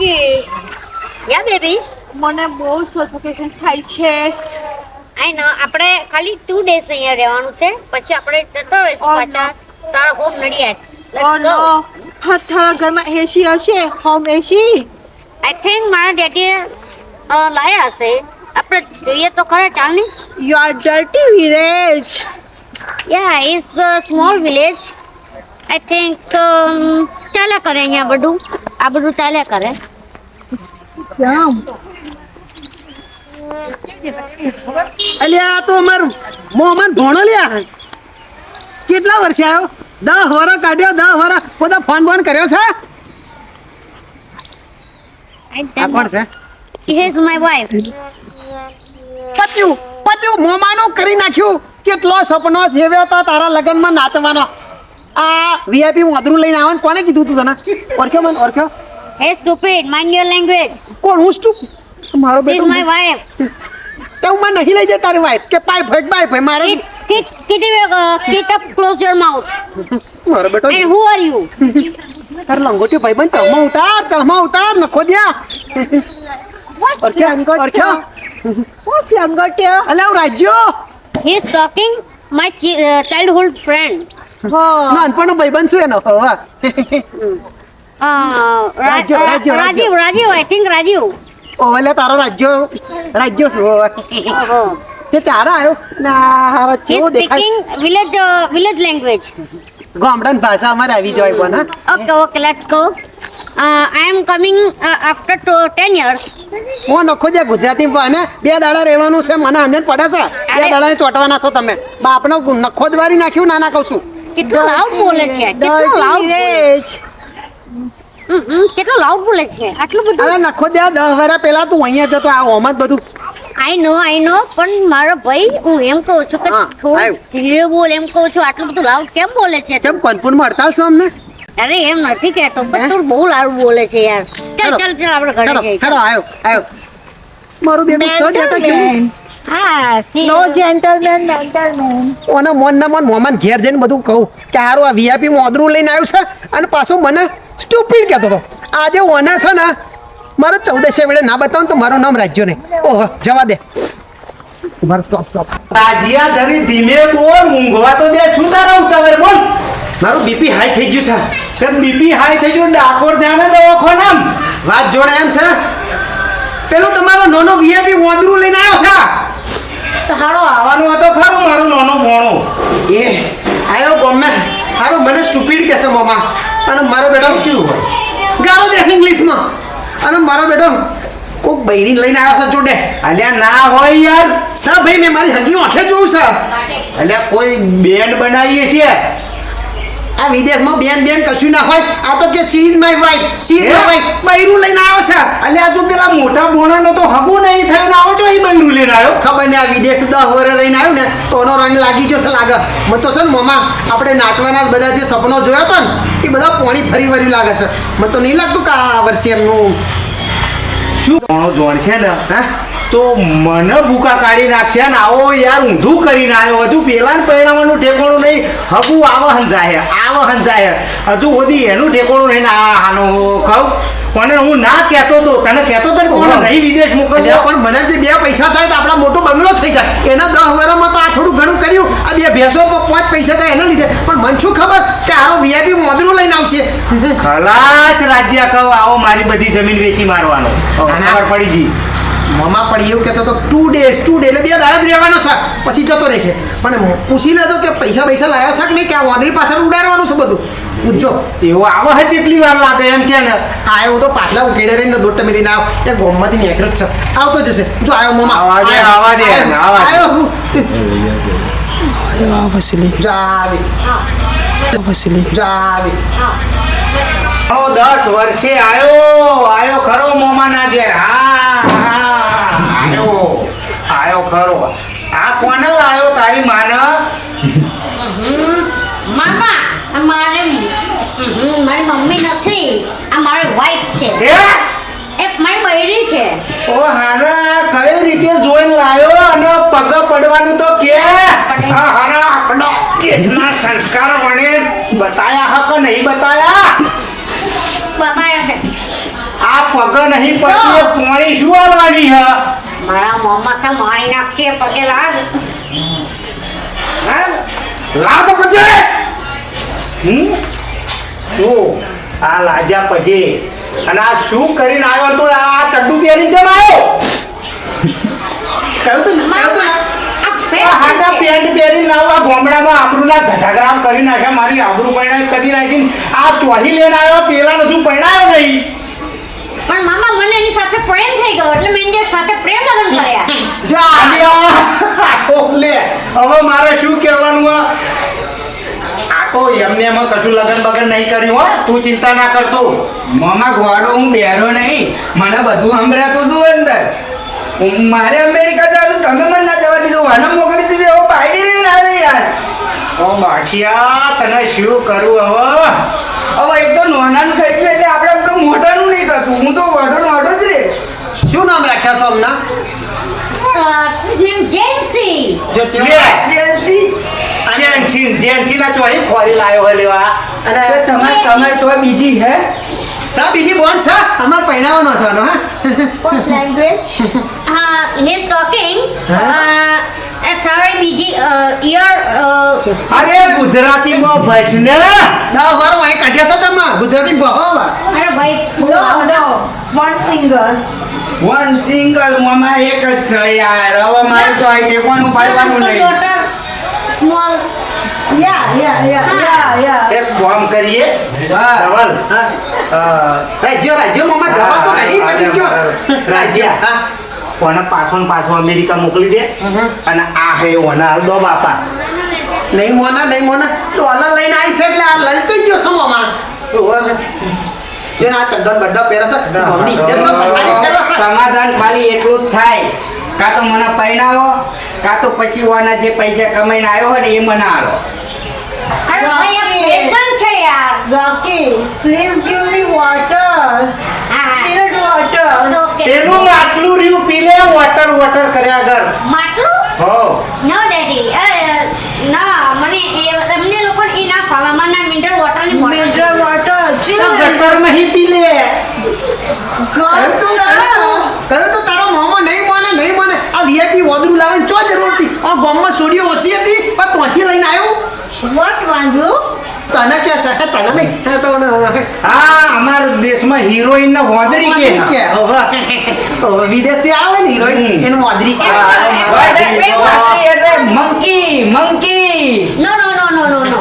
પિંકી યા baby મને બહુ suffocation થાય છે. આઈ નો આપણે ખાલી ટુ ડેસ અહીંયા રહેવાનું છે. પછી આપણે જતા રહીશું Oh. પાછા. તારા હોમ નડિયાદ. લેટ્સ ગો હા તારા ઘરમાં એસી હશે? હોમ એસી આઈ થિંક મારા ડેડીએ લાયા હશે. આપણે જોઈએ તો ખરા ચાલની? You are dirty village yeah is small village I think so ચાલ્યા કરે અહીંયા બધું. આ બધું ચાલ્યા કરે. અલ્યા આ તો અમાર મોહમ્મદ ભણો લ્યા કેટલા વર્ષે આવ્યો દસ વર કાઢ્યો દસ વર બધા ફોન બોન કર્યો છે? આ કોણ છે? ઇઝ માય વાઇફ પત્યું પત્યું મોમાનું કરી નાખ્યું. કેટલો સપનો જેવ્યો તો તારા લગ્નમાં નાચવાનો. આ વીઆઈપી વાંદરું લઈને આવવાનું કોને કીધું તું તને? ઓળખ્યો મને? ઓળખ્યો? હે સ્ટુપિડ માઇન્ડ યોર લેંગ્વેજ કોણ હું સ્ટુપ મારો ઇઝ બેટો માય વાઇફ હું માં નહીં લઈ જાય તારી વાઈફ કે પાય ભાઈ બાય ભાઈ મારે Kitty, uh, Kit up, close your mouth. મારો બેટો એન્ડ હુ આર યુ તાર લંગોટી ભાઈ બંધ ચમા ઉતાર ચમા ઉતાર નખો દ્યા ઓળખ્યો ઓળખ્યો ઓ કે અલ્યા હું રાજ્યો? He is talking my chi- friend childhood friend. હો નાનપણનો ભાઈબંધ છે એનો હવે. Uh. Rajiv, Rajiv, I think Rajiv. ઓલે તારો રાજ્યો રાજ્યો છું હવે. Oh, તે ચારા આવ્યો ના દેખાય speaking village uh, village language. ગામડાની ભાષા અમારે આવી જાય પણ let's go. Uh, I am coming uh, after to, 10 years. હું નખો દે ગુજરાતી ને બે દાડા રહેવાનું છે મને અંદર પડે છે બે. દાડા ચોટવાના છો તમે બાપનો નખો જ વારી નાખ્યું નાના કહું છું કેટલું loud બોલે છે કેટલું dirty loud village hmm, hmm, કેટલું loud બોલે છે? આટલું બધું? અરે નખો દે દસ વર્ષ પેલા તું અહીંયા જતો આ ઓમાં બધું. આઈ નો આઈ નો પણ મારો ભાઈ હું એમ કહું છું કે થોડું ધીરે બોલ એમ કહું છું આટલું બધું લાઉડ કેમ બોલે છે? કેમ કનપુરમાં હડતાલ છો અમને? અરે એમ નથી કહેતો પણ તું બહુ લાઉડ બોલે છે યાર. ચાલ ચાલ ચાલ આપણે ઘરે જઈએ. ચાલો આવ્યો આવ્યો. મારું બેબી શર્ટ હતા કેવું? હા નો જેન્ટલમેન મેન્ટલમેન ઓના મોન ના મોન મોમાન ઘેર જઈને બધું કહું કે હારું આ વીઆઈપી મોદરું લઈને આવ્યું છે અને પાછું મને સ્ટુપિડ કહેતો હતો. આજે ઓના છે ને મારો ચૌદસે વેળે ના બતાવું તો મારું નામ રાજ્યો નહીં. ઓહો જવા દે. મારો સ્ટોપ સ્ટોપ તાજિયા જરી ધીમે બોલ ઊંઘવા તો દે છું તારા ઉતાવળ બોલ. મારું બીપી હાઈ થઈ ગયું છે. તે બીપી હાઈ થઈ ગયું ડાકોર જાણે આમ. વાત જોડે એમ છે. પેલો તમારો નાનો વીઆઈપી મોદરું લઈને આવ્યો છે તો હારો આવવાનું હતો ખરું મારું નાનો ભોણો એ આવ્યો ગમે હારું મને સ્ટુપિડ મામા. અને મારો બેટો શું હોય? ગારો દેશે ઇંગ્લિશમાં. અને મારો બેટો કોક બૈરી લઈને આવ્યો છે જોડે. અલ્યા ના હોય યાર. સર ભાઈ મેં મારી હગી આંખે જોયું છે. અલ્યા કોઈ બેન બનાવીએ છીએ? આ વિદેશમાં બેન બેન કશું ના હોય. આ તો કે she is my wife she is my wife બૈરું લઈને આવ્યો છે. અલ્યા તો પેલા મોટા ભોણાનો તો હગું નહીં થયું ના આવજો છો આવ્યો? ખબર ને આ વિદેશ દસ વર્ષ રહીને આવ્યો ને, તો એનો રંગ લાગી ગયો છે, લાગે. મને તો છે ને, મમા, આપણે નાચવાના બધા જે સપનો જોયા હતા ને, એ બધા પોણી ફરી વરી લાગે છે. મને તો નહીં લાગતું કે આ વર્ષે એમનું શું ભોણો જોણશે ને, હે? તો મને ભૂકા કાઢી નાખશે ને, આવો યાર, ઊંધું કરીને આવ્યો. હજુ ને પરિણામનું ઠેકોણું નહીં હગું આવ હંજાય આવ હંજાય હજુ સુધી એનું ઠેકોણું નહીં, આ હાનો કહું. પણ હું ના કહેતો તો તને કહેતો તો કોને નહીં વિદેશ મોકલજો પણ મને જે બે પૈસા થાય તો આપણા મોટો બંગલો થઈ જાય. એના દસ વર્ષમાં તો આ થોડું ઘણું કર્યું. આ બે ભેંસો પર પાંચ પૈસા થાય એના લીધે. પણ મને શું ખબર કે આરો વીઆઈપી મોદરું લઈને આવશે? ખલાસ રાજ્ય કહો આવો મારી બધી જમીન વેચી મારવાનો. ખબર પડી ગઈ. મમા પણ એવું કહેતો તો ટુ ડેઝ ટુ ડે એટલે બે દાડા જ રહેવાનો છે. પછી જતો રહેશે. પણ પૂછી લેજો કે પૈસા પૈસા લાયા શક નહીં? કે આ વાંદરી પાછળ ઉડાડવાનું છે બધું? પૂછજો. એવો આવો હજી કેટલી વાર લાગે એમ કે ને આવ્યો તો પાછલા ઉકેડે રહીને દોટ ટમેરીને આવ. એ ગોમમાંથી નીકળે જ છે. આવતો જશે. જો આવ્યો મમા. આવા દે, આવ્યો, આવા દે, આવ્યો, આવા. દે. આવ્યો. Vasily, જા આવી. Vasily. ઓ દસ વર્ષે આયો. આયો ખરો મોમાના ઘેર. હા હા આયો. આયો ખરો. આ કોને આયો? તારી માને હમ, મામા આ મારે હમ, મારી મમ્મી નથી આ મારી વાઈફ છે. એ મારી બૈરી છે. ઓ હારા કઈ રીતે જોઈને લાયો? અને પગ પડવાનું તો કે? હા હારા આપણો દેશના સંસ્કાર વણે બતાયા હક નહીં બતાયા? બતાયા છે. આ પગ નહીં પડતી પોણી શું આવવાની હ? મારા મોમાં છે મારી નાખીએ પગે લાગ. લાગ તો પછી હમ? શું? આ લાજા પછી અને આ શું કરીને આવ્યો તો? આ ચડ્ડુ પહેરીને જેમ આવ્યો? કહ્યું તું કહ્યું તું ને. આ આ ફેશન હાડા પેન્ટ પહેરીને આવા ગામડામાં આબરૂના ધજાગરામ કરી નાખ્યા. મારી આબરૂ પૈણા કરી નાખીને આ ચોહી લઈને આવ્યો. પેલા હજુ પૈણાયો નહીં. પણ મામા મને એની સાથે પ્રેમ થઈ ગયો. એટલે મેં એની સાથે પ્રેમ લગ્ન કર્યા. જા લે. હવે મારે શું કહેવાનું હે? એમને એમાં કશું લગન બગન નહીં કર્યું હો. તું ચિંતા ના કરતો મામા ગોડો હું બેરો નહીં. મને બધું સંભળાતું હતું અંદર. હું- મારે અમેરિકા જવાનું તમે મને ના જવા દીધું. વાને મોકલી દીધું એવો પાડી નહીં આવે યાર. ઓ માઠિયા તને શું કરું હવે? હવે એક તો નોનાનું થઈ ગયું એટલે આપણે આમ તો મોટાનું નહીં કરતું હું તો વાડો નોડો જ રે. શું નામ રાખ્યા છો હમણાં? જેન્સી જો ચેવા જેન્સી જેન્સી જેન્સીના ચોહી ખોરી લાયો હે લેવા. અને તો તમે તમારે તો બીજી હે? સા બીજી બોન સા? અમાર પહેણાવાનો છે નો હા. લેંગ્વેજ હા હી? ઇઝ ટોકિંગ એ તારી બીજી યર અરે ગુજરાતીમાં ભજને. ના વાર વાય કાઢ્યા છે તમે. ગુજરાતી બહાવા અરે ભાઈ no no one single one single મમા એક જ છે યાર. હવે મારે તો આ ટેકવાનું પાડવાનું નહીં. સ્મોલ યા યા યા યા યા એક કામ કરીએ. હા. ધવલ. રાજ્ય રાજ્ય મામા દવા તો નહીં પતી ગયો રાજ્ય. હા. કોને પાછો ને પાછો અમેરિકા મોકલી દે. અને આ હે ઓને હાલ દો બાપા. નહીં મોના નહીં મોના ડોલર લઈને આવી છે એટલે આ લલચાઈ ગયો છું મામા. જો આ ચડ્ડો ને બડ્ડો પહેરે મમ્મી ઇજ્જત સમાધાન ખાલી એટલું જ થાય. કાં તો મને પહેરાવો કાં તો પછી ઓના જે પૈસા કમાઈને આવ્યો હોય ને એ મને આલો. અરે ભાઈ આ ફેશન છે યાર. Rocky, please give me water. હા Chilled water. માટલું રહ્યું પી લે વોટર વોટર કર્યા આગળ. માટલું? હો. No daddy. ના મને એ તમને લોકો એ ના ફાવે મને મિનરલ બોટલ. તો Chilled. ગટરમાં હી પી લે. તો તારો મામો નહીં માને નહીં માને આ વીઆઈપી વોદરું લાવવાની ચો જરૂર હતી? આ ગામમાં સોડીઓ ઓછી હતી? પણ ત્યાંથી લઈને આવ્યો? વોટ વાંધો? તને કે શકે તને નહીં? હા તો હા. અમાર દેશમાં હિરોઈન ને વોદરી કે કે. હવે હવે વિદેશથી આવે ને હિરોઈન એને વોદરી કે? Monkey monkey no no no no no no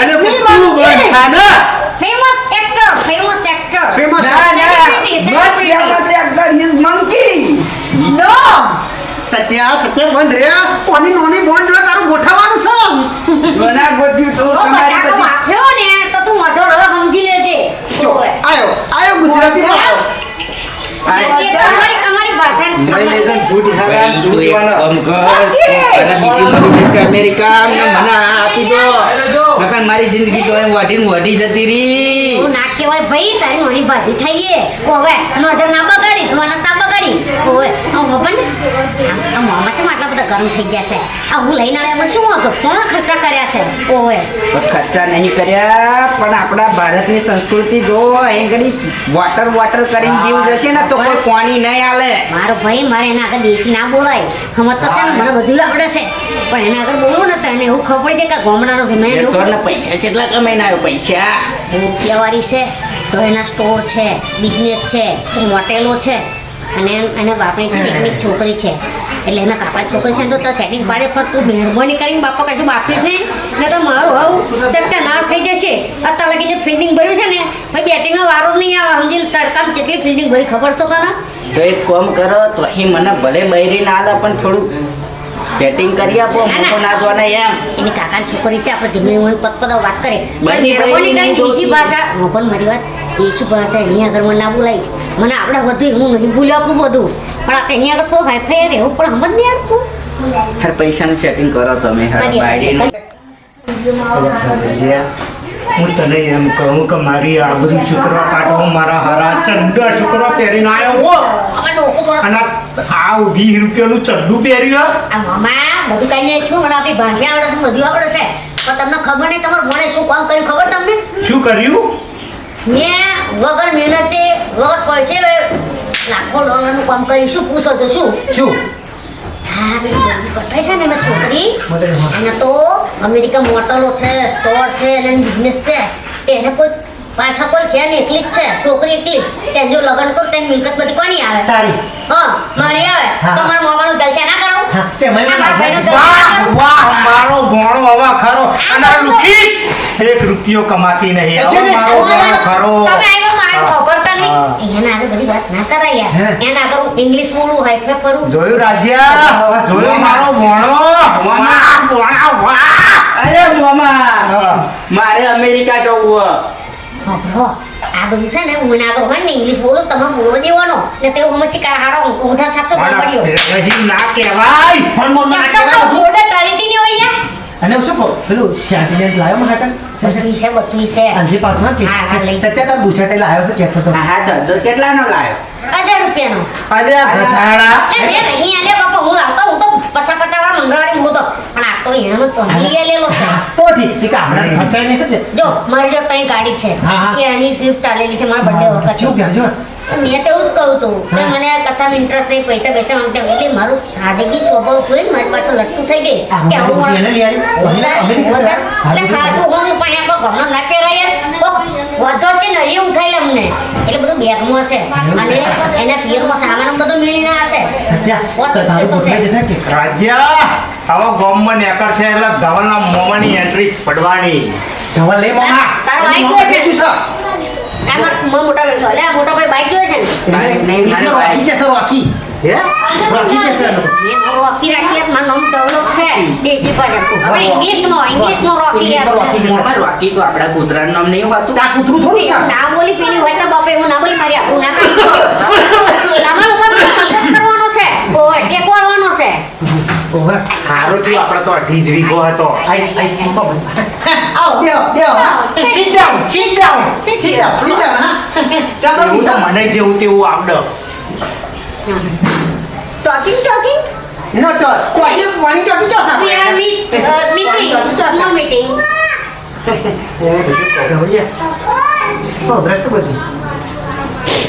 અને તું famous actor famous actor famous ના ના. Monkey not celebrity. famous actor, સત્યા સત્ય બંધ રે. કોની નોની બોન જોડે તારું ગોઠવવાનું છે? ગોના ગોઠ્યું તો તમારી બધી- વાફ્યો ને તો તું મોટો રવા સમજી લેજે. આયો આયો ગુજરાતી માં આયો અમારી જૂઠ તું બીજી મળી જશે અમેરિકા મને આપી દો. નકર મારી જિંદગી તો એમ વાઢી વાઢી જતી રહી. ના કહેવાય ભાઈ તારી મારી ભાજી થઈએ હવે નજર ના બગાડી મને ગરમ થઈ ગયા છે આ હું લઈને આવ્યા શું હતો કોણ ખર્ચા કર્યા છે. ઓવે. ખર્ચા નહીં કર્યા પણ આપણા ભારતની સંસ્કૃતિ જો અહીં ઘડી વોટર વોટર કરીને જીવ જશે ને તો કોઈ પાણી નહીં આલે મારો ભાઈ મારે એના આગળ દેશી ના બોલાય. હમત તો છે ને મને બધું આવડે છે. પણ એના આગળ બોલવું ને તો એને એવું ખબર પડી જાય કે ગામડાનો છે. મેં સોના પૈસા કેટલા કમાઈને આવ્યો? પૈસા? રૂપિયાવાળી છે. તો એના સ્ટોર છે બિઝનેસ છે હોટેલો છે. અને એને બાપની છે ને છોકરી છે. એટલે એના કાકા છોકરી છે તો તો સેટિંગ પાડે પણ તું મહેરબાની કરીને બાપા કશું બાપીશ નહીં ને. તો મારું આવું સત્યાનાશ થઈ જશે. અત્યારે લગી જે ફિલ્ડિંગ ભર્યું છે ને ભાઈ બેટિંગનો વારો જ નહીં આવે. સમજી તડકામ કેટલી ફિલ્ડિંગ ભરી ખબર છો તને? તો એક કોમ કરો તો અહીં મને ભલે બૈરી ના આલે પણ થોડું સેટિંગ કરી આપો. મોટો ના જોને એમ. એની કાકાની છોકરી છે આપણે ધીમે ધીમે પતપતો વાત કરે પણ બની મહેરબાની બની કરીને દેશી ભાષા પણ મારી વાત દેશી ભાષા અહીંયા આગળ મને ના બોલાઈશ મને આપણે બધું હું નહીં ભૂલી આપણું બધું. પણ આપણે અહીંયા આગળ થોડું હાઈફાઈ રહેવું પણ સમજ નહીં આવતું હર પૈસાનું સેટિંગ કરો તમે હું તને એમ કહું કે મારી આ બધું છોકરા કાઢો મારા હરા ચડ્ડા છોકરા પહેરીને આવ્યો હો. અને આ વીસ રૂપિયાનું ચડ્ડું પહેર્યું. આ મામા બધું કઈ નહીં છું મને આપણી ભાષા આવડે છે બધું આવડે છે. પણ તમને ખબર નહીં તમારે મને શું કામ કર્યું ખબર તમને? શું કર્યું? મેં વગર મહેનતે વગર પડશે લાખો ડોલરનું કામ કરીશું પૂછો તો શું? શું? હા પેલી બધી છે ને એમાં છોકરી? એને તો અમેરિકા મોટલો છે સ્ટોર છે બિઝનેસ છે. એને કોઈ પાછા કોઈ છે ને એકલી જ છે છોકરી એકલી તેને જો લગ્ન કરો તેની મિલકત બધી કોની આવે? તારી. હા મારી આવે. તો મારા મોમાનું જલસા ના કરાવું? તે મને આ મારા ભાઈનો લાગે. જલસા ના વાહ મારો ભોણો હવે ખરો. અને લુકીશ એક રૂપિયો કમાતી નહીં. મારો ભોણો ખરો. મારું હા. ખબરતા નહીં. હા. એના આગળ બધી વાત ના કરાય હે. યાર એના આગળ હું ઇંગ્લિશ બોલું હાઈફે ફરું જોયું રાજ્યા? જોયું મારો ભોણો વાહ ભોણા વાહ અરે મામા મારે અમેરિકા જવું આ બધું છે ને હું એના આગળ હોય ને ઇંગ્લિશ બોલો તમે બોલો દેવાનો. એટલે તે હું ચીકાર હારો ઊંઠા છાપશો પડ્યો ના કહેવાય. પણ મોન ના. જોડે કરી નહીં હોય યાર. અને શું કહું? પેલું શાંતિબેન લાવ્યો મારા બધું છે બધું છે. અંજી પાસમાં કે હા, હા, લઈ. સત્યા તાર બુછાટે લાવ્યો છે કહેતો તો. હા હા કેટલા નો લાવ્યો હજાર રૂપિયાનો. અલ્યા ગધાડા. એ મેં નહીં આલે બાપા હું આવતો હું તો પચાસ પચાસ વાળા મંગળવારે હું તો પણ આ તો એનો તો નહીં લેલો છે. તો ઠીક ઠીક આપણે ખર્ચાય નહીં જો મારી જો કઈ ગાડી છે. એની સ્ક્રિપ્ટ આલેલી છે મારા બર્થડે વખત. શું કહેજો? મેં તો એવું જ કહું તું કે મને કશામાં ઇન્ટરેસ્ટ નહીં પૈસા પૈસા માંગતા એટલે મારું સાદગી સ્વભાવ જોઈને મારી પાછળ લટકું થઈ ગઈ કે હું હું ગયા. એટલે ખાસું હોનું પણ આપણો ઘરનો ના યાર. વધો છે ને એ ઉઠાઈ અમને. એટલે બધું બેગમાં હશે અને એના પિયરમાં સામાન બધું મેળીને હશે રાજ્ય હવે ગોમમાં નેકર છે એટલે ધવલના મોમાની એન્ટ્રી પડવાની. ધવલ લઈ મોમા તારો બાઈક જોઈ છે? આમાં મોટા ભાઈ તો લે મોટા ભાઈ બાઈક જોઈ છે ને? બાઈક નહીં, મારે રોકી કે સર રોકી હે? રોકી કે સર એ મારો રોકી રાખી મારું નામ ડેવલપ છે. દેશી ભાષા આપણે ઇંગ્લિશમાં ઇંગ્લિશમાં રોકી યાર. મામા રોકી તો આપણા કૂતરાનું નામ નહીં હોતું આ કૂતરું થોડું છે? ના બોલી પેલી હોય તો બાપા ના બોલી મારી આપણું ના કાઢી તમારા ઉપર સપોર્ટ કરવાનો છે. ઓય ટેકો કરવાનો છે. ઓહે. સારું થયું આપણે તો અઢી જ વીઘો હતો. આઈ આઈ બન આવો બેહો બેહો Sit sit down sit down Sit sit down sit down હા ચાલો એવું તો મને જેવું તેવું આવડે ટોકિંગ ટોકિંગ નો તો તો આજે પાણી તો કીધો સા we are meet uh, meeting small meeting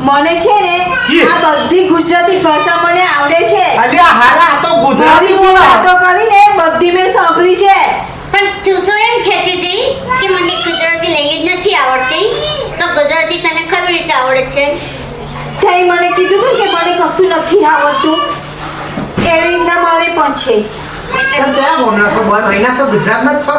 મને છે ને યે. આ બધી ગુજરાતી ભાષા મને આવડે છે અલ્યા હારા આ તો ગુજરાતી બધી બોલો વાતો કરીને બધી મેં સાંભળી છે પણ તું તો એમ કહેતી હતી કે મને ગુજરાતી લેંગ્વેજ નથી આવડતી. તો ગુજરાતી તને ખબર રીતે આવડે છે? તે મને કીધું હતું કે મને કશું નથી આવડતું. એવી રીતના મારે પણ છે. તમે ક્યાં ગામના છો બોલ રહીના છો ગુજરાતમાં છો?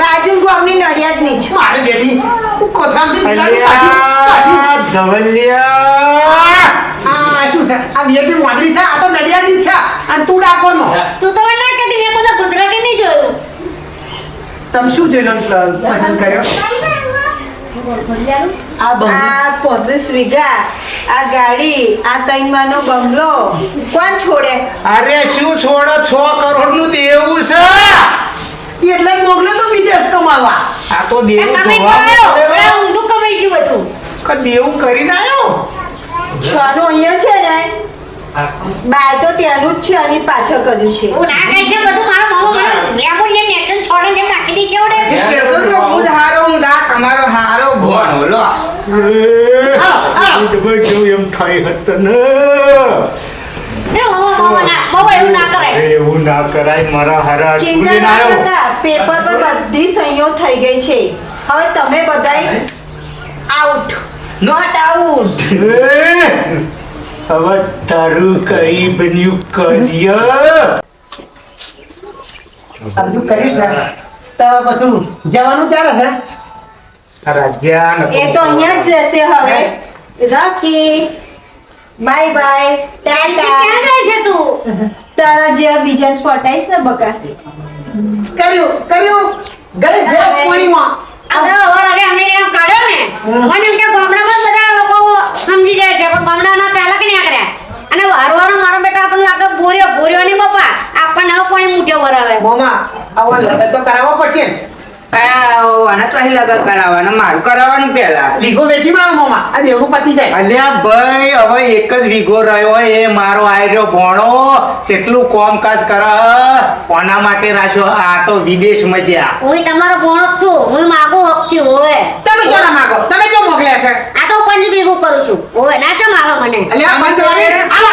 બાજુ ગામની નડિયાદની છે. મારે બેટી હું કોથરામથી. અલ્યા ધવલિયા! આ શું છે? આ VIP મોદરી છે? આ તો નડિયાદની જ છે. અને તું ડાકોરનો તું તો મને ના કહેતી મેં બધા ગુજરાતી નહીં જોયું. તમે શું જોઈને પસંદ કર્યો? આ બંગલો. આ પોત્રીસ વીઘા આ ગાડી આ તૈમાનો બંગલો. કોણ છોડે? અરે શું છોડો? છ કરોડનું દેવું છે. એટલે જ તો વિદેશ કમાવા. આ તો દેવું ઊંધું કમાઈ ગયું બધું. કે દેવું કરીને આવ્યો? છનું અહીંયા છે ને? બાય તો ત્યાંનું જ છે અને પાછળ કર્યું છે. હું ના કહે બધું મારો મામો મને છોડે નાખી કહેતો તો હું હારો હું દા તમારો હારો ભણો લો દુબઈ જેવું એમ થાય હતું ને એ મામો મામો ના બાબા એવું ના કરાય. એવું ના કરાય મારા હારા ચિંતા ના પેપર પર બધી સહીઓ થઈ ગઈ છે. હવે તમે બધાય આઉટ નોટ આઉટ હવે તારું કઈ બન્યું કરીએ બધું કર્યું છે? તો પછી જવાનું ચાલે છે? રાજ્યા એ તો અહીંયા જ રહેશે હવે. રાખી બાય બાય. ક્યાં ટાટા. ગઈ છે તું? તારા જેવા બીજાને પટાઈશ ને બકા. કર્યું કર્યું. ગઈ જે કોઈમાં અરે અમેરિકા કાઢ્યો ને. મને એમ કે ગામડામાં બધા લોકો સમજી જાય છે પણ ગામડાના ચાલક નહીં કર્યા અને વારવાનો મારો બેટા આપણને લાગે ભૂર્યો ભૂર્યો નહીં બાપા. આપણને હવે પાણી મૂઠ્યો ભરાવે મોમા આવો લગન તો કરાવવા પડશે ને. આના તો અહીં લગન કરાવવાના મારું કરાવવાનું પહેલા. વીઘો વેચી મારો મોમા આ દેવનું પતી જાય. અલ્યા ભાઈ હવે એક જ વીઘો રહ્યો હોય એ મારો આયરો ભણો. કેટલું કોમકાજ કર કોના માટે રાખ્યો? આ તો વિદેશમાં જ્યાં. હું તમારો ભોણો જ છું હું માગો હક હોય તમે જો માગો? તમે જો મોકલ્યા છે? આ તો પંચ ભેગું કરું છું ઓવે ના ચમ આવે મને? અલ્યા હાલો.